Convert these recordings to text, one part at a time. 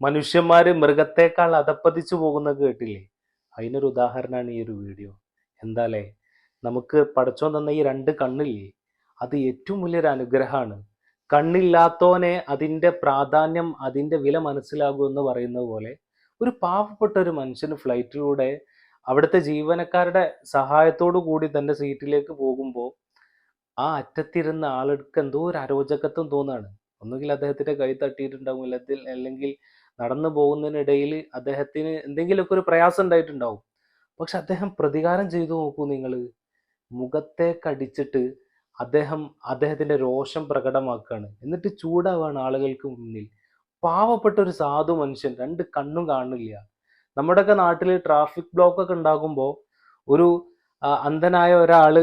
മനുഷ്യന്മാര് മൃഗത്തെക്കാൾ അധപ്പതിച്ചു പോകുന്നത് കേട്ടില്ലേ? അതിനൊരു ഉദാഹരണമാണ് ഈ ഒരു വീഡിയോ. എന്താലേ? നമുക്ക് പടച്ചോൻ തന്ന ഈ രണ്ട് കണ്ണില്ലേ? അത് ഏറ്റവും വലിയൊരു അനുഗ്രഹമാണ്. കണ്ണില്ലാത്തോനെ അതിന്റെ പ്രാധാന്യം അതിന്റെ വില മനസ്സിലാകൂ എന്ന് പറയുന്നത് പോലെ ഒരു പാവപ്പെട്ട ഒരു മനുഷ്യന് ഫ്ലൈറ്റിലൂടെ അവിടുത്തെ ജീവനക്കാരുടെ സഹായത്തോടു കൂടി തന്റെ സീറ്റിലേക്ക് പോകുമ്പോൾ ആ അറ്റത്തിരുന്ന ആൾക്ക് എന്തോ ഒരു അരോചകത്വം തോന്നാണ്. ഒന്നുകിൽ അദ്ദേഹത്തിന്റെ കൈ തട്ടിയിട്ടുണ്ടാവും അല്ലെങ്കിൽ അല്ലെങ്കിൽ നടന്നു പോകുന്നതിനിടയിൽ അദ്ദേഹത്തിന് എന്തെങ്കിലുമൊക്കെ ഒരു പ്രയാസം ഉണ്ടായിട്ടുണ്ടാവും. പക്ഷെ അദ്ദേഹം പ്രതികാരം ചെയ്തു നോക്കൂ നിങ്ങൾ. മുഖത്തെ കടിച്ചിട്ട് അദ്ദേഹം അദ്ദേഹത്തിന്റെ രോഷം പ്രകടമാക്കുകയാണ്. എന്നിട്ട് ചൂടാവാണ് ആളുകൾക്ക് മുന്നിൽ. പാവപ്പെട്ട ഒരു സാധു മനുഷ്യൻ രണ്ട് കണ്ണും കാണില്ല നമ്മുടെയൊക്കെ നാട്ടിൽ ട്രാഫിക് ബ്ലോക്ക് ഒക്കെ ഉണ്ടാകുമ്പോൾ ഒരു അന്ധനായ ഒരാൾ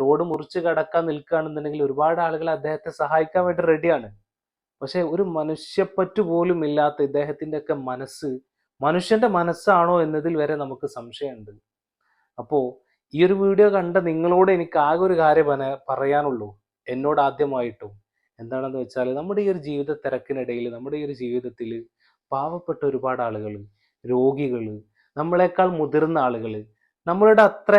റോഡ് മുറിച്ച് കടക്കാൻ നിൽക്കുകയാണെന്നുണ്ടെങ്കിൽ ഒരുപാട് ആളുകൾ അദ്ദേഹത്തെ സഹായിക്കാൻ വേണ്ടി റെഡിയാണ് പക്ഷെ ഒരു മനുഷ്യപ്പറ്റു പോലും ഇല്ലാത്ത ഇദ്ദേഹത്തിന്റെ ഒക്കെ മനസ്സ് മനുഷ്യന്റെ മനസ്സാണോ എന്നതിൽ വരെ നമുക്ക് സംശയമുണ്ട്. അപ്പോൾ ഈ ഒരു വീഡിയോ കണ്ട നിങ്ങളോട് എനിക്ക് ആകെ ഒരു കാര്യം പറയാനുള്ളൂ. എന്നോട് ആദ്യമായിട്ടും എന്താണെന്ന് വെച്ചാൽ നമ്മുടെ ഈ ഒരു ജീവിത തിരക്കിനിടയിൽ നമ്മുടെ ഈ ഒരു ജീവിതത്തിൽ പാവപ്പെട്ട ഒരുപാട് ആളുകൾ രോഗികൾ നമ്മളെക്കാൾ മുതിർന്ന ആളുകൾ നമ്മളുടെ അത്ര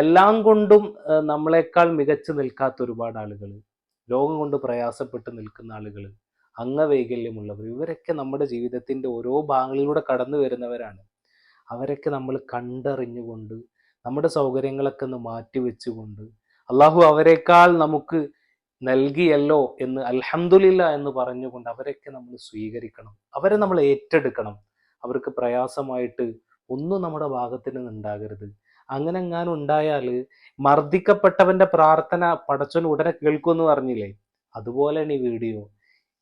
എല്ലാം കൊണ്ടും നമ്മളെക്കാൾ മികച്ചു നിൽക്കാത്ത ഒരുപാട് ആളുകൾ രോഗം കൊണ്ട് പ്രയാസപ്പെട്ട് നിൽക്കുന്ന ആളുകൾ അംഗവൈകല്യമുള്ളവർ ഇവരൊക്കെ നമ്മുടെ ജീവിതത്തിന്റെ ഓരോ ഭാഗങ്ങളിലൂടെ കടന്നു വരുന്നവരാണ്. അവരൊക്കെ നമ്മൾ കണ്ടറിഞ്ഞുകൊണ്ട് നമ്മുടെ സൗകര്യങ്ങളൊക്കെ ഒന്ന് മാറ്റി വെച്ചുകൊണ്ട് അള്ളാഹു അവരെക്കാൾ നമുക്ക് നൽകിയല്ലോ എന്ന് അൽഹംദുലില്ല എന്ന് പറഞ്ഞുകൊണ്ട് അവരൊക്കെ നമ്മൾ സ്വീകരിക്കണം. അവരെ നമ്മൾ ഏറ്റെടുക്കണം. അവർക്ക് പ്രയാസമായിട്ട് ഒന്നും നമ്മുടെ ഭാഗത്തിന് ഉണ്ടാകരുത്. അങ്ങനെ എങ്ങാനും ഉണ്ടായാൽ മർദ്ദിക്കപ്പെട്ടവന്റെ പ്രാർത്ഥന പടച്ചോൻ ഉടനെ കേൾക്കുമെന്ന് പറഞ്ഞില്ലേ? അതുപോലെയാണ് ഈ വീഡിയോ.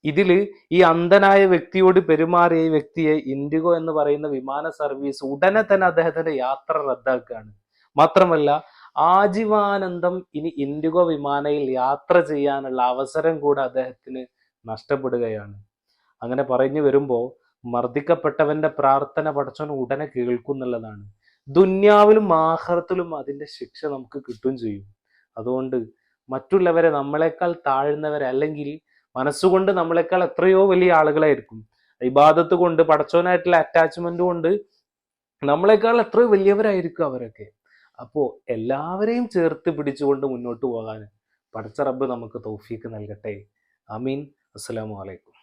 ഇതിൽ ഈ അന്ധനായ വ്യക്തിയോട് പെരുമാറിയ ഈ വ്യക്തിയെ ഇൻഡിഗോ എന്ന് പറയുന്ന വിമാന സർവീസ് ഉടനെ തന്നെ അദ്ദേഹത്തിന്റെ യാത്ര റദ്ദാക്കുകയാണ്. മാത്രമല്ല ആജീവാനന്ദം ഇനി ഇൻഡിഗോ വിമാനയിൽ യാത്ര ചെയ്യാനുള്ള അവസരം കൂടെ അദ്ദേഹത്തിന് നഷ്ടപ്പെടുകയാണ്. അങ്ങനെ പറഞ്ഞു വരുമ്പോൾ മർദ്ദിക്കപ്പെട്ടവന്റെ പ്രാർത്ഥന പടച്ചോൻ ഉടനെ കേൾക്കുന്നുള്ളതാണ് ദുന്യാവിലും ആഹ്റത്തിലും അതിന്റെ ശിക്ഷ നമുക്ക് കിട്ടുകയും ചെയ്യും. അതുകൊണ്ട് മറ്റുള്ളവരെ നമ്മളെക്കാൾ താഴ്ന്നവരെ അല്ലെങ്കിൽ മനസ്സുകൊണ്ട് നമ്മളെക്കാൾ എത്രയോ വലിയ ആളുകളായിരിക്കും. ഇബാദത്ത് കൊണ്ട് പടച്ചോനായിട്ടുള്ള അറ്റാച്ച്മെന്റ് കൊണ്ട് നമ്മളെക്കാൾ എത്രയോ വലിയവരായിരിക്കും അവരൊക്കെ. അപ്പോൾ എല്ലാവരെയും ചേർത്ത് പിടിച്ചുകൊണ്ട് മുന്നോട്ട് പോകാൻ പടച്ച റബ്ബ് നമുക്ക് തൗഫീക്ക് നൽകട്ടെ. അമീൻ അസ്സലാമു അലൈക്കും.